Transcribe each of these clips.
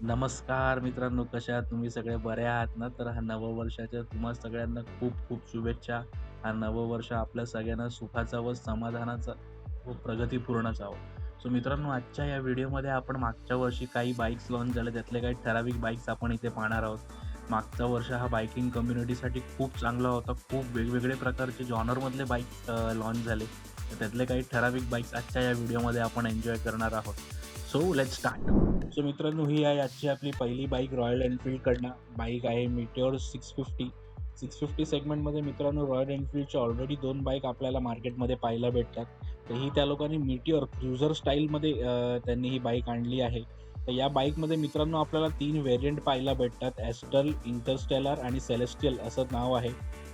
नमस्कार मित्रांनो, कशा आहात तुम्ही सगळे बरे आहात ना? तर हा नववर्षाच्या तुम्हा सगळ्यांना खूप खूप शुभेच्छा. हा नववर्ष आपल्या सगळ्यांना सुखाचा व समाधानाचा व प्रगतीपूर्ण जावो. हो. सो मित्रांनो, आजच्या या व्हिडिओमध्ये आपण मागच्या वर्षी काही बाईक्स लॉन्च झाले, त्यातले काही ठराविक बाईक्स आपण इथे पाहणार आहोत. मागचा वर्ष हा बायकिंग कम्युनिटीसाठी खूप चांगला होता. खूप वेगवेगळे प्रकारचे जॉनरमधले बाईक लॉन्च झाले. तर त्यातले काही ठराविक बाईक्स आजच्या या व्हिडिओमध्ये आपण एन्जॉय करणार आहोत. So let start. सो मित्रांनो, ही आहे आजची आपली पहिली बाईक रॉयल एनफील्डकडनं. बाईक आहे Meteor six fifty six fifty सेगमेंटमध्ये मित्रांनो रॉयल एनफील्डच्या ऑलरेडी दोन बाईक आपल्याला मार्केटमध्ये पाहायला भेटतात. तर ही त्या लोकांनी मिटिओर क्रुझर स्टाईलमध्ये त्यांनी ही बाईक आणली आहे. तर या बाईकमध्ये मित्रांनो आपल्याला तीन व्हेरियंट पाहायला भेटतात. ॲस्टल इंटरस्टेलर आणि सेलेस्टियल असं नाव आहे.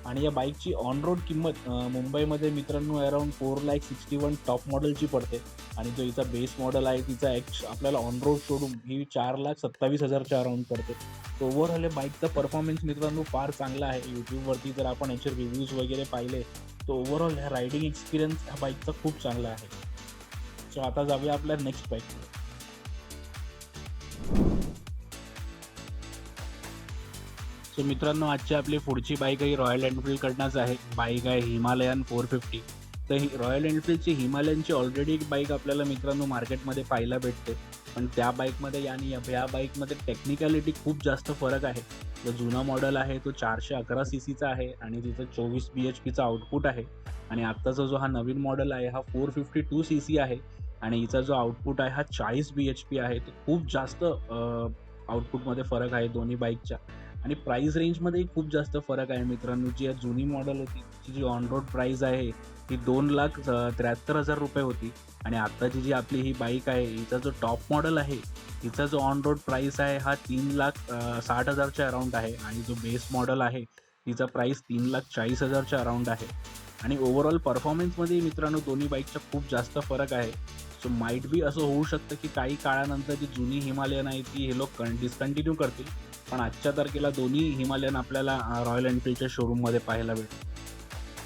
आणि या बाईकची ऑन रोड किंमत मुंबईमध्ये मित्रांनो अराउंड 4,61,000 टॉप मॉडेलची पडते. आणि जो हिचा बेस मॉडेल आहे तिचा एक्स आपल्याला ऑन रोड सोडून ही 4,27,000च्या अराउंड पडते. तर ओव्हरऑल या बाईकचा परफॉर्मन्स मित्रांनो फार चांगला आहे. यूट्यूबवरती जर आपण याचे रिव्ह्यूज वगैरे पाहिले, तर ओव्हरऑल ह्या रायडिंग एक्सपिरियन्स ह्या बाईकचा खूप चांगला आहे. सो आता जाऊया आपल्या नेक्स्ट बाईककडे. सो मित्रांनो, आजची आपली पुढची बाईक ही रॉयल एनफील्डकडनंच आहे. बाईक आहे हिमालयन 450. तर ही रॉयल एनफील्डची हिमालयनची ऑलरेडी एक बाईक आपल्याला मित्रांनो मार्केटमध्ये पाहायला भेटते. पण त्या बाईकमध्ये आणि या बाईकमध्ये टेक्निकॅलिटी खूप जास्त फरक आहे. जो जुना मॉडेल आहे तो चारशे अकरा सी सीचा आहे आणि तिचं 24 बीएचपीचा आउटपुट आहे. आणि आत्ताचा जो हा नवीन मॉडेल आहे हा four fifty two C C आहे आणि हिचा जो आउटपुट आहे हा चाळीस बी एच पी आहे. तर खूप जास्त आउटपुटमध्ये फरक आहे दोन्ही बाईकच्या. आणि प्राईस रेंजमध्येही खूप जास्त फरक आहे मित्रांनो. जी जुनी मॉडेल होती तिची जी ऑन रोड प्राईस आहे ती ₹2,73,000 होती आणि आत्ताची जी आपली ही बाईक आहे हिचा जो टॉप मॉडेल आहे, हिचा जो ऑन रोड प्राईस आहे हा 3,60,000च्या अराउंड आहे आणि जो बेस मॉडेल आहे तिचा प्राईस 3,40,000च्या अराउंड आहे. आणि ओव्हरऑल परफॉर्मन्समध्ये मित्रांनो दोन्ही बाईकचा खूप जास्त फरक आहे. सो माईट बी असं होऊ शकतं की काही काळानंतर जी जुनी हिमालयन आहे ती हे लोक डिस्कंटिन्यू करतील. पण आजच्या तारखेला दोन्ही हिमालयन आपल्याला रॉयल एनफील्डच्या शोरूममध्ये पाहायला भेटतील.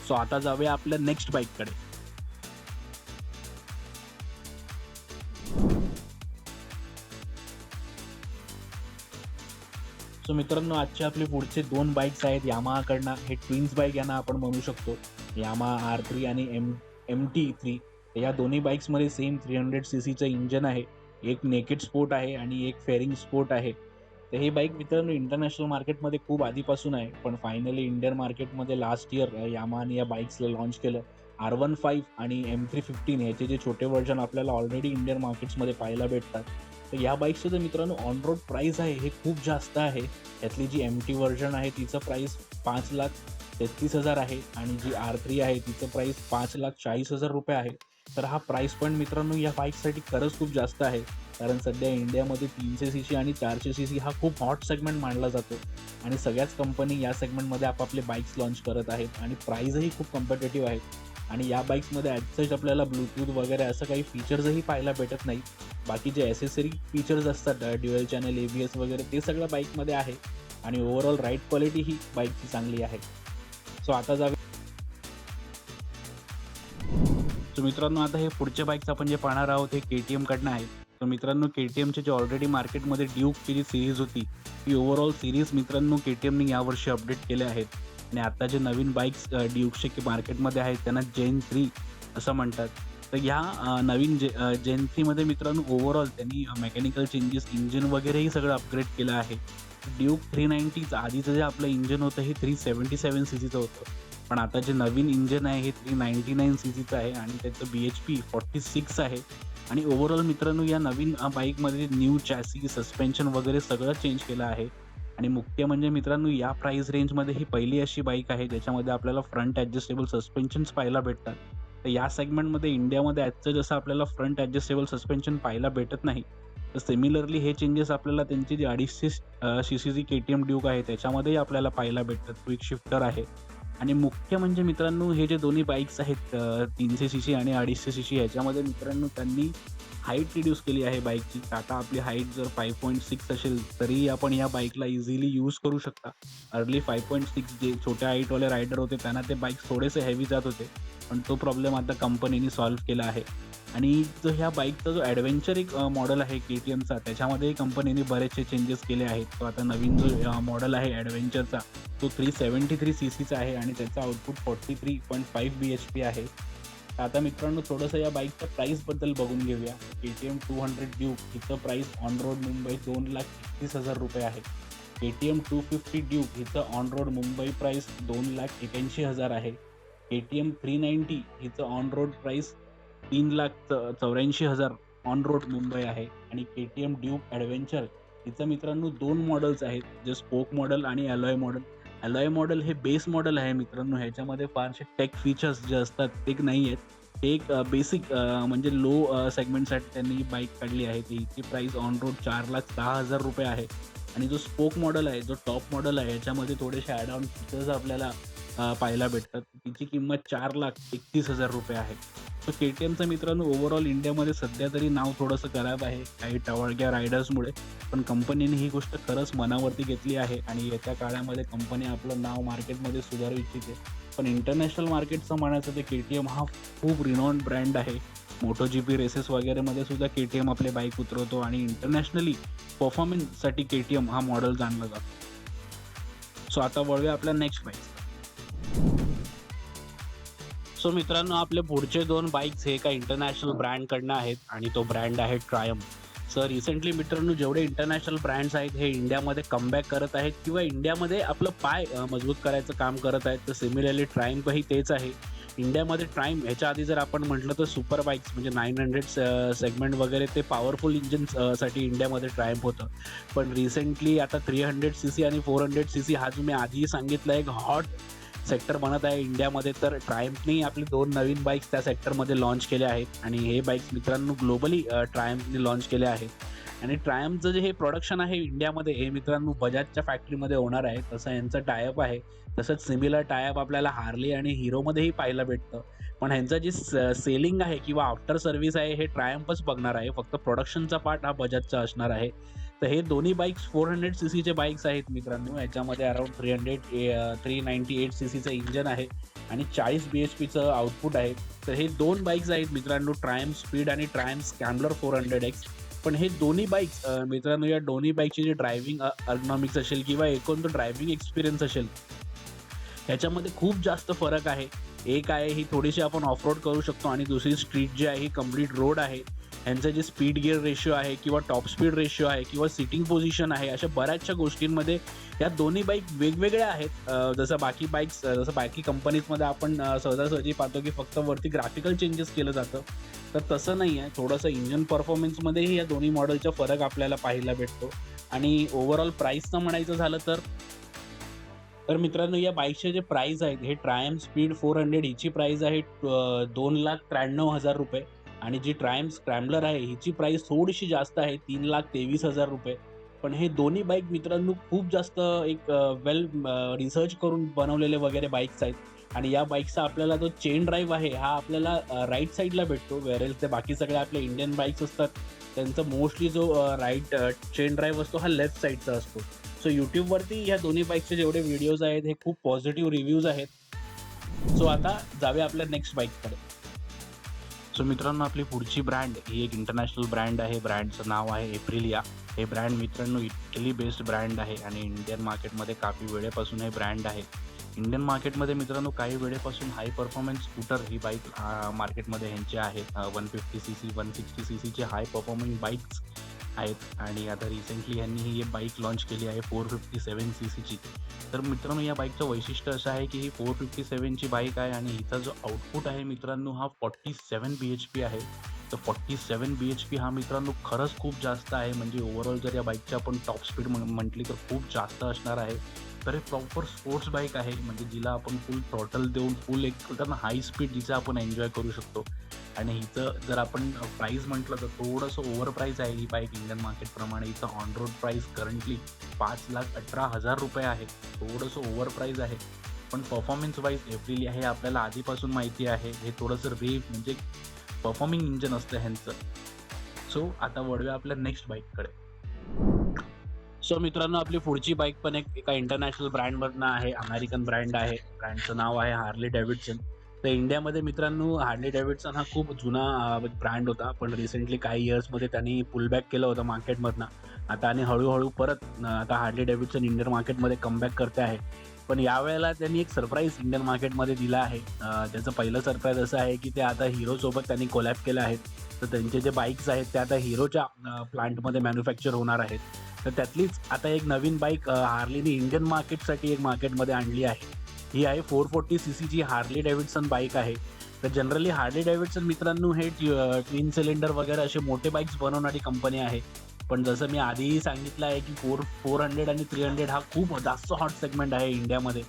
सो आता जाऊया आपल्या नेक्स्ट बाईककडे. सो मित्रांनो, आजचे आपले पुढचे दोन बाईक्स आहेत यामाहाकडनं. हे ट्विन्स बाईक यांना आपण म्हणू शकतो. यामा आर थ्री आणि एम एम टी थ्री या दोन्ही बाईक्समध्ये सेम थ्री हंड्रेड सी सीचं इंजन आहे. एक नेकेड स्पोर्ट आहे आणि एक फेअरिंग स्पोर्ट आहे. तर ही बाईक मित्रांनो इंटरनॅशनल मार्केटमध्ये खूप आधीपासून आहे. पण फायनली इंडियन मार्केटमध्ये लास्ट इयर यामान या बाईक्सला लॉन्च केलं. R15 आणि M315 याचे जे छोटे व्हर्जन आपल्याला ऑलरेडी इंडियन मार्केट्समध्ये पाहायला भेटतात. तर या बाईकचं जे मित्रांनो ऑन रोड प्राईस आहे हे खूप जास्त आहे. यातली जी एम टी व्हर्जन आहे तिचं प्राईस 5,33,000 आहे आणि जी आर थ्री आहे तिचं प्राईस ₹5,40,000 आहे. तर हा प्राईस पॉईंट मित्रांनो या बाईकसाठी खरंच खूप जास्त आहे. कारण सध्या इंडियामध्ये तीनशे सी सी आणि चारशे सी सी हा खूप हॉट सेगमेंट मानला जातो आणि सगळ्याच कंपनी या सेगमेंटमध्ये आपापले बाईक्स लॉन्च करत आहेत आणि प्राईजही खूप कम्पिटेटिव्ह आहेत. आणि या बाईक्समध्ये ॲडसेट आपल्याला ब्लूटूथ वगैरे असं काही फीचर्सही पाहायला भेटत नाही. बाकी जे ॲसेसरी फीचर्स असतात ड्युअल चॅनल एबीएस वगैरे ते सगळं बाईकमध्ये आहे आणि ओव्हरऑल राईड क्वालिटी ही बाईकची चांगली आहे. सो आता जावे सो मित्रांनो, आता हे पुढच्या बाईक्स आपण जे पाहणार आहोत हे KTMकडनं आहे. तर मित्रांनो के टी एमचे जे ऑलरेडी मार्केटमध्ये ड्यूकची जी सिरीज होती, ती ओव्हरऑल सिरीज मित्रांनो के टी एमने यावर्षी अपडेट केल्या आहेत आणि आता जे नवीन बाईक्स ड्यूकचे ड्यूकचे मार्केटमध्ये आहेत त्यांना जेन थ्री असं म्हणतात. तर ह्या नवीन जे जेन थ्रीमध्ये मित्रांनो ओव्हरऑल त्यांनी मेकॅनिकल चेंजेस, इंजिन वगैरेही सगळं अपग्रेड केलं आहे. ड्यूक 390चं आधीचं जे आपलं इंजिन होतं हे थ्री सेवन्टी सेवन सी सीचं होतं. पण आता जे नवीन इंजिन आहे हे 399 सीसीचं आहे आणि त्याचं B H P forty six आहे. आणि ओव्हरऑल मित्रांनो या नवीन बाईकमध्ये न्यू चॅसी, सस्पेन्शन वगैरे सगळं चेंज केलं आहे. आणि मुख्य म्हणजे मित्रांनो या प्राईस रेंजमध्ये ही पहिली अशी बाईक आहे ज्याच्यामध्ये आपल्याला फ्रंट ॲडजस्टेबल सस्पेन्शन्स पाहायला भेटतात. तर या सेगमेंटमध्ये इंडियामध्ये आजचं जसं आपल्याला फ्रंट ॲडजस्टेबल सस्पेन्शन पाहायला भेटत नाही. तर सिमिलरली हे चेंजेस आपल्याला त्यांची जी अडीचशे सी सी जी के टी एम ड्यूक आहे त्याच्यामध्येही आपल्याला पाहायला भेटतात. क्विक शिफ्टर आहे. आणि मुख्य म्हणजे मित्रांनो हे जे दोन्ही बाईक्स आहेत तीनशे सी सी आणि अडीचशे सी सी ह्याच्यामध्ये मित्रांनो त्यांनी हाईट रिड्यूस केली आहे बाईकची. आता आपली हाईट जर 5.6 असेल तरीही आपण या बाईकला इझिली यूज करू शकता. अर्ली 5.6 जे छोट्या हाईटवाले रायडर होते त्यांना ते बाईक थोडेसे हेवी जात होते. पण तो प्रॉब्लेम आता कंपनीने सॉल्व्ह केला आहे. आणि जो ह्या बाईकचा जो ॲडव्हेंचर एक मॉडेल आहे के टी एमचा त्याच्यामध्ये कंपनीने बरेचसे चेंजेस केले आहेत. तो आता नवीन जो मॉडेल आहे ॲडव्हेंचरचा तो थ्री सेवन्टी थ्री सी सीचा आहे आणि त्याचा output forty three point five B H P आहे आता मित्रांनो थोडंसं या बाईकच्या प्राईसबद्दल बघून घेऊया. K T M two hundred Duke हिचं प्राईस ऑन रोड मुंबई दोन लाख एकतीस हजार रुपये आहे. K T M two fifty Duke हिचं ऑन रोड मुंबई प्राईस दोन लाख एक्याऐंशी हजार आहे. K T M three ninety हिचं ऑन रोड प्राईस तीन लाख चौऱ्याऐंशी हजार ऑन रोड मुंबई आहे आणि K T M Duke adventure हिचं मित्रांनो दोन मॉडेल्स आहेत जे स्पोक मॉडेल आणि ॲलॉय मॉडेल ॲलॉय मॉडेल हे बेस मॉडेल आहे मित्रांनो ह्याच्यामध्ये फारसे टेक फीचर्स जे असतात ते नाही आहेत हे एक बेसिक म्हणजे लो सेगमेंटसाठी त्यांनी ही बाईक काढली आहे. ती हिची प्राईस ऑन रोड चार लाख सहा हजार रुपये आहे. आणि जो स्पोक मॉडेल आहे जो टॉप मॉडेल आहे याच्यामध्ये थोडेसे ॲड ऑन फीचर्स आपल्याला पाहायला भेटतात. तिची किंमत चार लाख एकतीस हजार रुपये आहे. तर के टी एमचं मित्रांनो ओव्हरऑल इंडियामध्ये सध्या तरी नाव थोडंसं खराब आहे. काही टवाळक्या रायडर्समुळे. पण कंपनीने ही गोष्ट खरंच मनावरती घेतली आहे. आणि येत्या काळामध्ये कंपनी आपलं नाव मार्केटमध्ये सुधारू इच्छिते. पण इंटरनॅशनल मार्केटचं म्हणायचं तर के टी एम हा खूप रिनॉन ब्रँड आहे. मोटो जी पी रेसेस वगैरेमध्ये सुद्धा के टी एम आपले बाईक उतरवतो. आणि इंटरनॅशनली परफॉर्मन्ससाठी के टी एम हा मॉडेल जाणला जातो. सो आता वळूया आपल्या नेक्स्ट बाईक सो मित्रांनो आपले पुढचे दोन बाईक्स हे एका इंटरनॅशनल ब्रँडकडनं आहेत आणि तो ब्रँड आहे ट्रायम सर रिसेंटली मित्रांनो जेवढे इंटरनॅशनल ब्रँड्स आहेत हे इंडियामध्ये कमबॅक करत आहेत किंवा इंडियामध्ये आपलं पाय मजबूत करायचं काम करत आहेत तर सिमिलरली ट्राईमही तेच आहे. इंडियामध्ये ट्राईम ह्याच्या आधी जर आपण म्हटलं तर सुपर बाईक्स म्हणजे नाईन हंड्रेड सेगमेंट वगैरे ते पॉवरफुल इंजिनसाठी इंडियामध्ये ट्रायम्प होतं. पण रिसेंटली आता थ्री हंड्रेड सी सी आणि फोर हंड्रेड सी सी हा जो मी आधीही सांगितलं एक हॉट सेक्टर बनत आहे इंडियामध्ये तर ट्रायम्पनी आपले दोन नवीन बाईक्स त्या सेक्टरमध्ये लॉन्च केले आहेत. आणि हे बाईक्स मित्रांनो ग्लोबली ट्रायम्पने लॉन्च केले आहेत. आणि ट्रायम्पचं जे हे प्रोडक्शन आहे इंडियामध्ये हे मित्रांनो बजाजच्या फॅक्टरीमध्ये होणार आहे. तसं यांचं टायअप आहे. तसंच सिमिलर टायअप आपल्याला हार्ली आणि हिरोमध्येही पाहायला भेटतं. पण ह्यांचं जी सेलिंग आहे किंवा आफ्टर सर्व्हिस आहे हे ट्रायम्पच बघणार आहे. फक्त प्रोडक्शनचा पार्ट हा बजाजचा असणार आहे. तर हे दोन्ही बाईक्स फोर हंड्रेड सी सीचे बाईक्स आहेत मित्रांनो. याच्यामध्ये around three hundred three ninety eight C सीचं इंजन आहे आणि चाळीस बी एच पीचं आउटपुट आहे. तर हे दोन बाईक्स आहेत मित्रांनो ट्रायम स्पीड आणि Triumph Scrambler four hundred X पण हे दोन्ही बाईक्स मित्रांनो या दोन्ही बाईकची जी ड्रायव्हिंग अर्गनॉमिक्स असेल किंवा एकूण तो ड्रायव्हिंग एक्सपिरियन्स असेल ह्याच्यामध्ये खूप जास्त फरक आहे. एक आहे ही थोडीशी आपण ऑफ रोड करू शकतो आणि दुसरी स्ट्रीट जी आहे ही कंप्लीट रोड आहे. यांचं जे स्पीड गिअर रेशिओ आहे किंवा टॉप स्पीड रेशिओ आहे किंवा सिटिंग पोझिशन आहे अशा बऱ्याचशा गोष्टींमध्ये या दोन्ही बाईक वेगवेगळ्या आहेत. जसं बाकी बाईक्स जसं बाकी कंपनीजमध्ये आपण सहजासहजी पाहतो की फक्त वरती ग्राफिकल चेंजेस केलं जातं. तर तसं नाही आहे थोडंसं इंजन परफॉर्मन्समध्येही या दोन्ही मॉडेलचा फरक आपल्याला पाहायला भेटतो. आणि ओव्हरऑल प्राईसचं म्हणायचं झालं तर तर मित्रांनो या बाईकचे जे प्राईस आहेत हे ट्रायम स्पीड फोर हंड्रेड हिची प्राईस आहे दोन लाख त्र्याण्णव हजार रुपये. आणि जी ट्रायम स्क्रॅम्बलर आहे हिची प्राईस थोडीशी जास्त आहे तीन लाख तेवीस हजार रुपये. पण हे दोन्ही बाईक मित्रांनो खूप जास्त एक वेल रिसर्च करून बनवलेले वगैरे बाईक्स आहेत. आणि या बाईकचा आपल्याला जो चेन ड्राईव्ह आहे हा आपल्याला राईट साईडला भेटतो. वेरेल ते बाकी सगळे आपले इंडियन बाईक्स असतात. त्यांचा मोस्टली जो राईट चेन ड्राईव्ह असतो हा लेफ्ट साईडचा असतो. सो यूट्यूबवरती ह्या दोन्ही बाईकचे जेवढे व्हिडिओज आहेत हे खूप पॉझिटिव्ह रिव्ह्यूज आहेत. सो आता जाऊया आपल्या नेक्स्ट बाईककडे सो मित्रांनो आपली पुढची ब्रँड ही एक इंटरनॅशनल ब्रँड आहे. ब्रँडचं नाव आहे एप्रिलिया हे ब्रँड मित्रांनो इटली बेस्ड ब्रँड आहे आणि इंडियन मार्केटमध्ये काफी वेळेपासून हे ब्रँड आहे. इंडियन मार्केटमध्ये मित्रांनो काही वेळेपासून हाय परफॉर्मन्स स्कूटर ही बाईक मार्केटमध्ये ह्यांचे आहेत one fifty C C one sixty C सीचे हाय परफॉर्मिंग बाईक्स आहेत. आणि आता रिसेंटली ह्यांनी ही बाईक लॉन्च केली आहे फोर फिफ्टी सेवन सी सीची तर मित्रांनो या बाईकचं वैशिष्ट्य असं आहे की ही फोर फिफ्टी सेवनची बाईक आहे आणि हिचा जो आउटपुट आहे मित्रांनो हा forty seven B H P आहे. तर forty seven B H P हा मित्रांनो खरंच खूप जास्त आहे. म्हणजे ओव्हरऑल जर या बाईकची आपण टॉप स्पीड म्हटली तर खूप जास्त असणार आहे. तर हे प्रॉपर स्पोर्ट्स बाईक आहे. म्हणजे जिला आपण फुल थ्रॉटल देऊन फुल एक बोलतात ना हाय स्पीड जिचं आपण एन्जॉय करू शकतो. आणि हिचं जर आपण प्राईस म्हटलं तर थोडंसं ओव्हर प्राईस आहे ही बाईक इंडियन मार्केटप्रमाणे हिचं ऑन रोड प्राईस करंटली पाच लाख अठरा हजार रुपये आहे. थोडंसं ओव्हर प्राईस आहे. पण परफॉर्मन्स वाईज एप्रिल हे आपल्याला आधीपासून माहिती आहे. हे थोडंसं रेव म्हणजे परफॉर्मिंग इंजन असतं ह्यांचं. सो आता वळूया आपल्या नेक्स्ट बाईककडे सो मित्रांनो आपली पुढची बाईक पण एक एका इंटरनॅशनल ब्रँडमधनं आहे. अमेरिकन ब्रँड आहे. ब्रँडचं नाव आहे हार्ली डेव्हिडसन तर इंडियामध्ये मित्रांनो हार्ली डेव्हिडसन हा खूप जुना ब्रँड होता. पण रिसेंटली काही इयर्समध्ये त्यांनी पुलबॅक केलं होतं मार्केटमधनं आता आणि हळूहळू परत आता हार्ली डेव्हिडसन इंडियन मार्केटमध्ये कमबॅक करते आहे. पण यावेळेला त्यांनी एक सरप्राईज इंडियन मार्केटमध्ये दिला आहे. त्याचं पहिलं सरप्राईज असं आहे की ते आता हिरोसोबत त्यांनी कोलॅब केलं आहे. तर त्यांचे जे बाईक्स आहेत ते आता हिरोच्या प्लांटमध्ये मॅन्युफॅक्चर होणार आहेत. तर त्यातलीच आता एक नवीन बाईक हार्लीने इंडियन मार्केटसाठी एक मार्केटमध्ये आणली आहे. ही आहे फोर फोर्टी सी सीची हार्ली डेव्हिडसन बाईक आहे. तर जनरली हार्ली डेव्हिडसन मित्रांनो हे ट्विन सिलेंडर वगैरे असे मोठे बाईक्स बनवणारी कंपनी आहे. पण जसं मी आधीही सांगितलं आहे की फोर फोर हंड्रेड आणि थ्री हंड्रेड हा खूप जास्त हॉट सेगमेंट आहे इंडियामध्ये.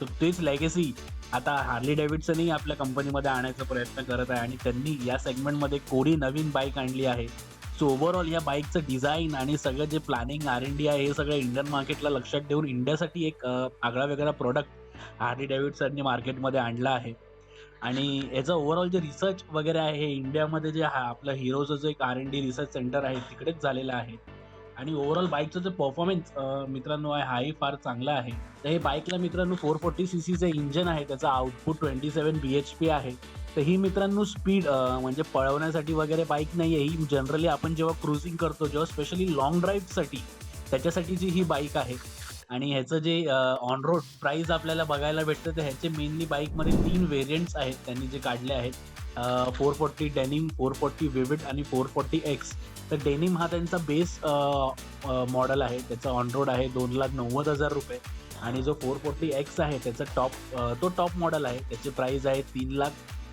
तर तेच लेगेसी आता हार्ली डेव्हिडसनही आपल्या कंपनीमध्ये आणायचा प्रयत्न करत आहे आणि त्यांनी या सेगमेंटमध्ये कोरी नवीन बाईक आणली आहे. सो ओव्हरऑल या बाईकचं डिझाईन आणि सगळं जे प्लॅनिंग आर एन डी आहे हे सगळं इंडियन मार्केटला लक्षात ठेवून इंडियासाठी एक आगळा वेगळा प्रोडक्ट हार्ली डेव्हिडसनने मार्केटमध्ये आणला आहे. आणि याचं ओव्हरऑल जे रिसर्च वगैरे आहे हे इंडियामध्ये जे हा आपलं हिरोचं जे एक R and D research centre आहे तिकडेच झालेलं आहे. आणि ओव्हरऑल बाईकचं जे परफॉर्मन्स मित्रांनो आहे हाही फार चांगला आहे. तर हे बाईकला मित्रांनो फोर फोर्टी सी सीचं इंजन आहे त्याचं output twenty seven B H P आहे. तर ही मित्रांनो स्पीड म्हणजे पळवण्यासाठी वगैरे बाईक नाही आहे ही जनरली आपण जेव्हा क्रुझिंग करतो जेव्हा स्पेशली लॉंग ड्राईव्हसाठी त्याच्यासाठी जी ही बाईक आहे. आणि ह्याचं जे ऑन रोड प्राईस आपल्याला बघायला भेटतं तर ह्याचे मेनली बाईकमध्ये तीन व्हेरियंट्स आहेत त्यांनी जे काढले आहेत. Four forty denim four forty vivid आणि फोर फोर्टी एक्स तर डेनिम हा त्यांचा बेस मॉडेल आहे. त्याचा ऑन रोड आहे दोन लाख नव्वद हजार रुपये. आणि जो फोर फोर्टी एक्स आहे त्याचा टॉप तो टॉप मॉडेल आहे. त्याची प्राईस आहे तीन लाख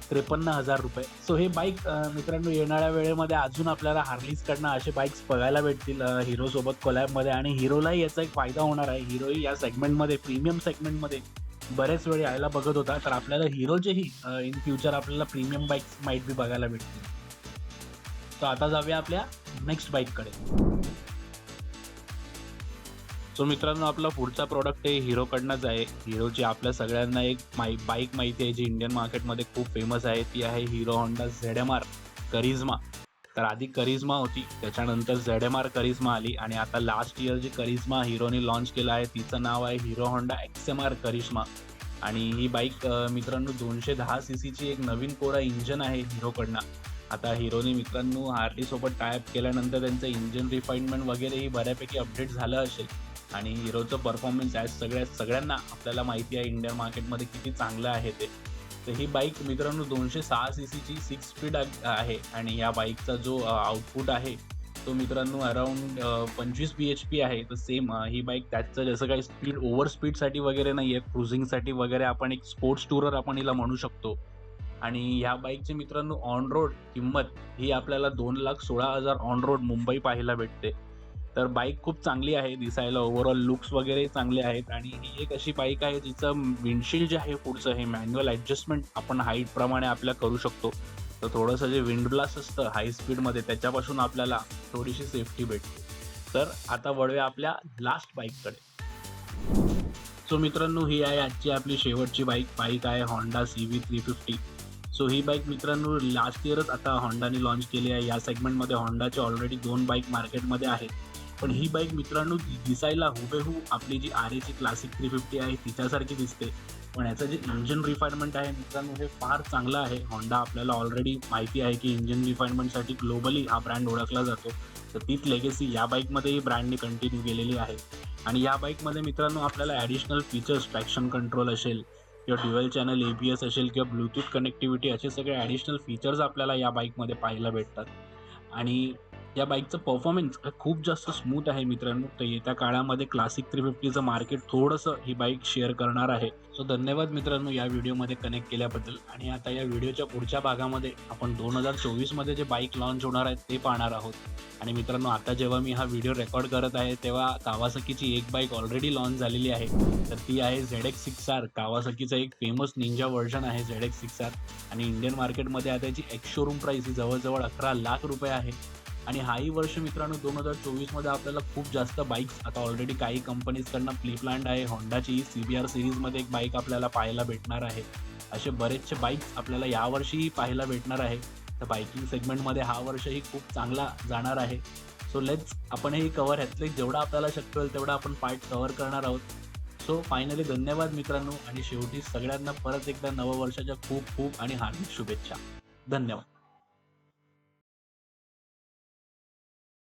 त्रेपन्न हजार रुपये. सो हे बाईक मित्रांनो येणाऱ्या वेळेमध्ये अजून आपल्याला हार्लीजकडनं असे बाईक्स बघायला भेटतील हिरोसोबत कोलॅबमध्ये आणि हिरोलाही याचा एक फायदा होणार आहे. हिरोही या सेगमेंटमध्ये प्रीमियम सेगमेंटमध्ये बरेच वेळ यायला बघत होता. तर आपल्याला हिरोचेही इन फ्युचर आपल्याला प्रीमियम बाईक्स माईट बी बघायला भेटतील. तर आता जाऊया आपल्या नेक्स्ट बाईककडे सो मित्रांनो आपला पुढचा प्रॉडक्ट हे हिरोकडनंच आहे. हिरोची आपल्या सगळ्यांना एक माई बाईक माहिती आहे जी इंडियन मार्केटमध्ये खूप फेमस आहे. ती आहे Hero Honda Z M R Karizma तर आधी करिझमा होती त्याच्यानंतर झेड एम आर करिझमा आली आणि आता लास्ट इयर जी करिझमा हिरोने लॉन्च केलं आहे तिचं नाव आहे Hero Honda X M R Karizma आणि ही बाईक मित्रांनो दोनशे दहा सी सीची एक नवीन कोरा इंजन आहे हिरोकडनं. आता हिरोने मित्रांनो हार्लीसोबत टायअप केल्यानंतर त्यांचं इंजन रिफाईनमेंट वगैरेही बऱ्यापैकी अपडेट झालं असेल. आणि हिरोचं परफॉर्मन्स ॲज सगळ्या सगळ्यांना आपल्याला माहिती आहे इंडियन मार्केटमध्ये किती चांगलं आहे ते. तर ही बाईक मित्रांनो दोनशे सहा सी सीची सिक्स स्पीड आहे आणि या बाईकचा जो आउटपुट आहे तो मित्रांनो अराउंड पंचवीस बी एच पी आहे. तर सेम ही बाईक त्याचं जसं काही स्पीड ओव्हर स्पीडसाठी वगैरे नाही आहे क्रुझिंगसाठी वगैरे आपण एक स्पोर्ट्स टूरर आपण हिला म्हणू शकतो. आणि ह्या बाईकची मित्रांनो ऑन रोड किंमत ही आपल्याला दोन लाख सोळा हजार ऑन रोड मुंबई पाहायला भेटते. तर बाईक खूप चांगली आहे दिसायला. ओव्हरऑल लुक्स वगैरे चांगले आहेत. आणि ही एक अशी बाईक आहे जिचं विंडशील्ड जे आहे पुढचं हे मॅन्युअल ॲडजस्टमेंट आपण हाईटप्रमाणे आपल्या करू शकतो. तर थोडंसं जे विंड ब्लास्ट असतं हाय स्पीडमध्ये त्याच्यापासून आपल्याला थोडीशी सेफ्टी भेटते. तर आता वळूया आपल्या लास्ट बाईककडे सो मित्रांनो ही आहे आजची आपली शेवटची बाईक बाईक आहे Honda C V three fifty so ही बाईक मित्रांनो लास्ट इयरच आता होंडाने लॉन्च केली आहे. या सेगमेंटमध्ये हॉन्डाचे ऑलरेडी दोन बाईक मार्केटमध्ये आहेत. पण ही बाईक मित्रांनो दिसायला हुबेहू आपली जी आर एची क्लासिक थ्री फिफ्टी आहे तिच्यासारखी दिसते. पण याचं जे इंजिन रिफाईनमेंट आहे मित्रांनो हे फार चांगलं आहे. होंडा आपल्याला ऑलरेडी माहिती आहे की इंजिन रिफाईनमेंटसाठी ग्लोबली हा ब्रँड ओळखला जातो. तर तीच लेगेसी या बाईकमध्येही ब्रँडने कंटिन्यू केलेली आहे. आणि या बाईकमध्ये मित्रांनो आपल्याला ॲडिशनल फीचर्स ट्रॅक्शन कंट्रोल असेल किंवा dual channel A B S असेल किंवा ब्लूटूथ कनेक्टिव्हिटी असे सगळे ॲडिशनल फीचर्स आपल्याला या बाईकमध्ये पाहायला भेटतात. आणि या बाईकचं परफॉर्मन्स खूप जास्त स्मूथ आहे मित्रांनो. तर येत्या काळामध्ये क्लासिक थ्री फिफ्टीचं मार्केट थोडंसं ही बाईक शेअर करणार आहे. सो धन्यवाद मित्रांनो या व्हिडिओमध्ये कनेक्ट केल्याबद्दल. आणि आता या व्हिडिओच्या पुढच्या भागामध्ये आपण दोन हजार चोवीसमध्ये जे बाईक लॉन्च होणार आहेत ते पाहणार आहोत. आणि मित्रांनो आता जेव्हा मी हा व्हिडिओ रेकॉर्ड करत आहे तेव्हा कावासकीची एक बाईक ऑलरेडी लॉन्च झालेली आहे. तर ती आहे झेड एक्स सिक्स आर कावासकीचं एक फेमस निंजा व्हर्जन आहे झेड एक्स सिक्स आर आणि इंडियन मार्केटमध्ये आता याची एक्स शोरूम प्राईस ही जवळजवळ अकरा लाख रुपये आहे. आणि हाही वर्ष मित्रांनो दोन हजार चोवीसमध्ये आपल्याला खूप जास्त बाईक्स आता ऑलरेडी काही कंपनीजकडनं प्लेप्लँड आहे. होंडाची सी बी आर सिरीजमध्ये एक बाईक आपल्याला पाहायला भेटणार आहे. असे बरेचसे बाईक्स आपल्याला यावर्षीही पाहायला भेटणार आहे. तर बाईकिंग सेगमेंटमध्ये हा वर्षही खूप चांगला जाणार आहे. सो लेट्स आपण हे कवर ह्यातले जेवढा आपल्याला शक्य होईल तेवढा आपण पार्ट कवर करणार आहोत. सो फायनली धन्यवाद मित्रांनो आणि शेवटी सगळ्यांना परत एकदा नववर्षाच्या खूप खूप आणि हार्दिक शुभेच्छा. धन्यवाद.